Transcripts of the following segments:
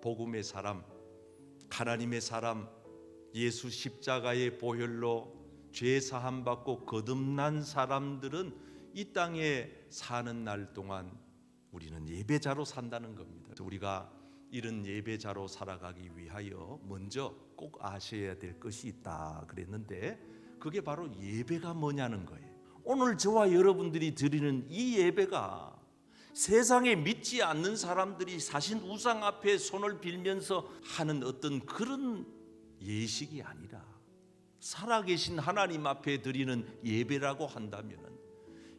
복음의 사람, 하나님의 사람, 예수 십자가의 보혈로 죄 사함 받고 거듭난 사람들은 이 땅에 사는 날 동안 우리는 예배자로 산다는 겁니다. 우리가 이런 예배자로 살아가기 위하여 먼저 꼭 아셔야 될 것이 있다 그랬는데 그게 바로 예배가 뭐냐는 거예요. 오늘 저와 여러분들이 드리는 이 예배가 세상에 믿지 않는 사람들이 사신 우상 앞에 손을 빌면서 하는 어떤 그런 예식이 아니라 살아계신 하나님 앞에 드리는 예배라고 한다면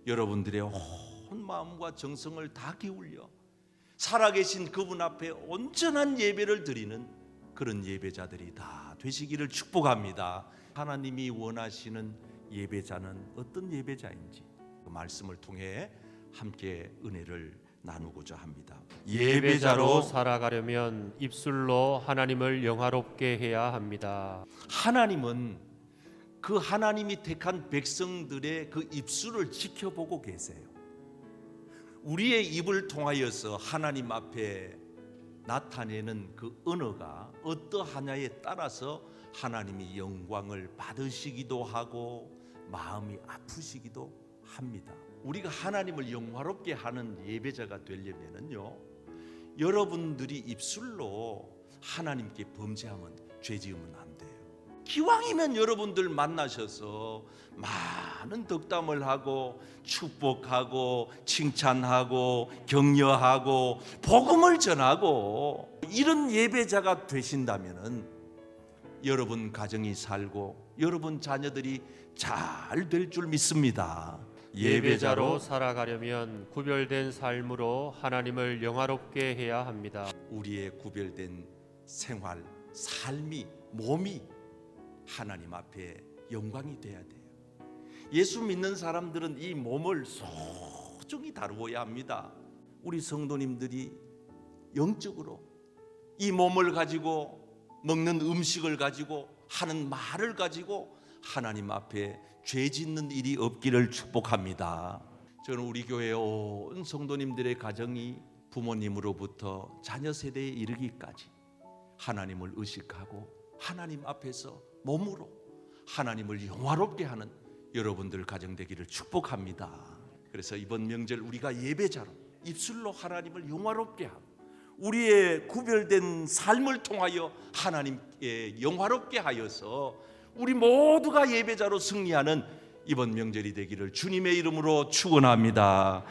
여러분들의 온 마음과 정성을 다 기울여 살아계신 그분 앞에 온전한 예배를 드리는 그런 예배자들이 다 되시기를 축복합니다. 하나님이 원하시는 예배자는 어떤 예배자인지 그 말씀을 통해 함께 은혜를 나누고자 합니다. 예배자로 살아가려면 입술로 하나님을 영화롭게 해야 합니다. 하나님은 그 하나님이 택한 백성들의 그 입술을 지켜보고 계세요. 우리의 입을 통하여서 하나님 앞에 나타내는 그 언어가 어떠하냐에 따라서 하나님이 영광을 받으시기도 하고 마음이 아프시기도 합니다. 우리가 하나님을 영화롭게 하는 예배자가 되려면은요. 여러분들이 입술로 하나님께 범죄하면 죄 지으면 안 돼요. 기왕이면 여러분들 만나셔서 많은 덕담을 하고 축복하고 칭찬하고 격려하고 복음을 전하고 이런 예배자가 되신다면은 여러분 가정이 살고 여러분 자녀들이 잘 될 줄 믿습니다. 예배자로 살아가려면 구별된 삶으로 하나님을 영화롭게 해야 합니다. 우리의 구별된 생활, 삶이, 몸이 하나님 앞에 영광이 돼야 돼요. 예수 믿는 사람들은 이 몸을 소중히 다루어야 합니다. 우리 성도님들이 영적으로 이 몸을 가지고 먹는 음식을 가지고 하는 말을 가지고 하나님 앞에 죄 짓는 일이 없기를 축복합니다. 저는 우리 교회 온 성도님들의 가정이 부모님으로부터 자녀 세대에 이르기까지 하나님을 의식하고 하나님 앞에서 몸으로 하나님을 영화롭게 하는 여러분들 가정 되기를 축복합니다. 그래서 이번 명절 우리가 예배자로 입술로 하나님을 영화롭게 하고 우리의 구별된 삶을 통하여 하나님께 영화롭게 하여서 우리 모두가 예배자로 승리하는 이번 명절이 되기를 주님의 이름으로 축원합니다.